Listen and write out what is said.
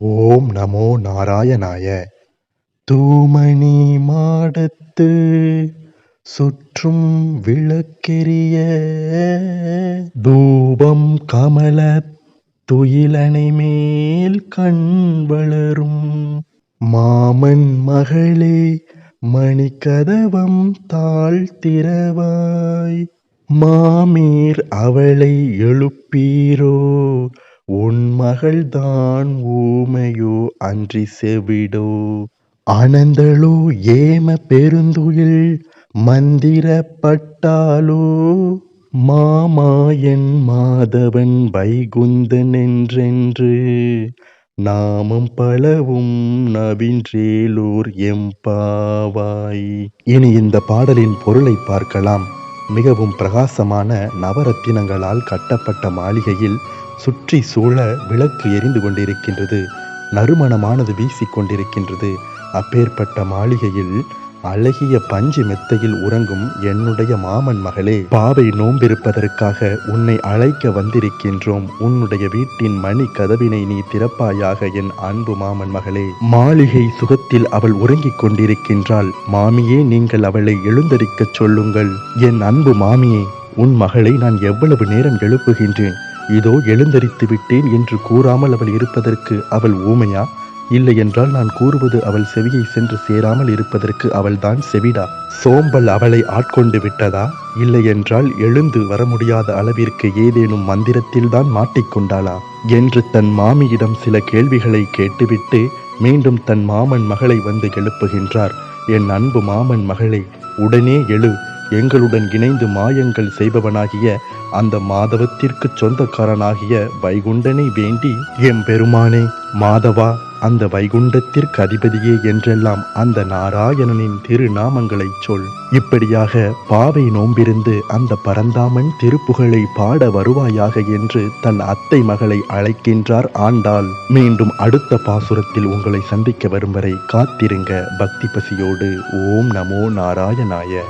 ஓம் நமோ நாராயணாய. தூமணி மாடத்து சுற்றும் விளக்கெரிய தூபம் கமல துயிலனை மேல் கண் வளரும் மாமன் மகளே மணிக்கதவம் தாழ்த்திரவாய் மாமீர் அவளை எழுப்பீரோ உன் மகள்தான் ஊமையோ அன்றி செவிடோ. அனந்தளோ ஏம பெருந்துயில் மந்திரப்பட்டாலோ மாமாயன் மாதவன் வைகுந்தன் என்றென்று நாமம் பலவும் நவின்றேலூர் எம்பாவாய். இனி இந்த பாடலின் பொருளை பார்க்கலாம். மிகவும் பிரகாசமான நவரத்தினங்களால் கட்டப்பட்ட மாளிகையில் சுற்றி சூழ விளக்கு எரிந்து கொண்டிருக்கின்றது நறுமணமானது வீசிக்கொண்டிருக்கின்றது அப்பேற்பட்ட மாளிகையில் அழகிய பஞ்சு மெத்தையில் உறங்கும் என்னுடைய மாமன் மகளே பாவை நோம்பிருப்பதற்காக உன்னை அழைக்க வந்திருக்கின்றோம். உன்னுடைய வீட்டின் மணி கதவினை நீ திறப்பாயாக என் அன்பு மாமன் மகளே. மாளிகை சுகத்தில் அவள் உறங்கிக் கொண்டிருக்கின்றாள். மாமியே நீங்கள் அவளை எழுந்தரிக்கச் சொல்லுங்கள். என் அன்பு மாமியே உன் மகளை நான் எவ்வளவு நேரம் எழுப்புகின்றேன்? இதோ எழுந்தரித்து விட்டேன் என்று கூறாமல் அவள் இருப்பதற்கு அவள் ஊமையா? இல்லை என்றால் நான் கூறுவது அவள் செவியை சென்று சேராமல் இருப்பதற்கு அவள்தான் செவிடா. சோம்பல் அவளை ஆட்கொண்டு விட்டதா? இல்லை என்றால் எழுந்து வர முடியாத அளவிற்கு ஏதேனும் மந்திரத்தில்தான் மாட்டிக்கொண்டாளா? என்று தன் மாமியிடம் சில கேள்விகளை கேட்டுவிட்டு மீண்டும் தன் மாமன் மகளை வந்து எழுப்புகின்றார். என் அன்பு மாமன் மகளே உடனே எழு. எங்களுடன் இணைந்து மாயங்கள் செய்பவனாகிய அந்த மாதவத்திற்கு சொந்தக்காரனாகிய வைகுண்டனை வேண்டி எம் பெருமானே மாதவா அந்த வைகுண்டத்திற்கு அதிபதியே என்றெல்லாம் அந்த நாராயணனின் திருநாமங்களை சொல். இப்படியாக பாவை நோம்பிருந்து அந்த பரந்தாமன் திருப்புகழை பாட வருவாயாக என்று தன் அத்தை மகளை அழைக்கின்றார் ஆண்டாள். மீண்டும் அடுத்த பாசுரத்தில் உங்களை சந்திக்க வரும் வரை காத்திருங்க பக்தி பசியோடு. ஓம் நமோ நாராயணாய.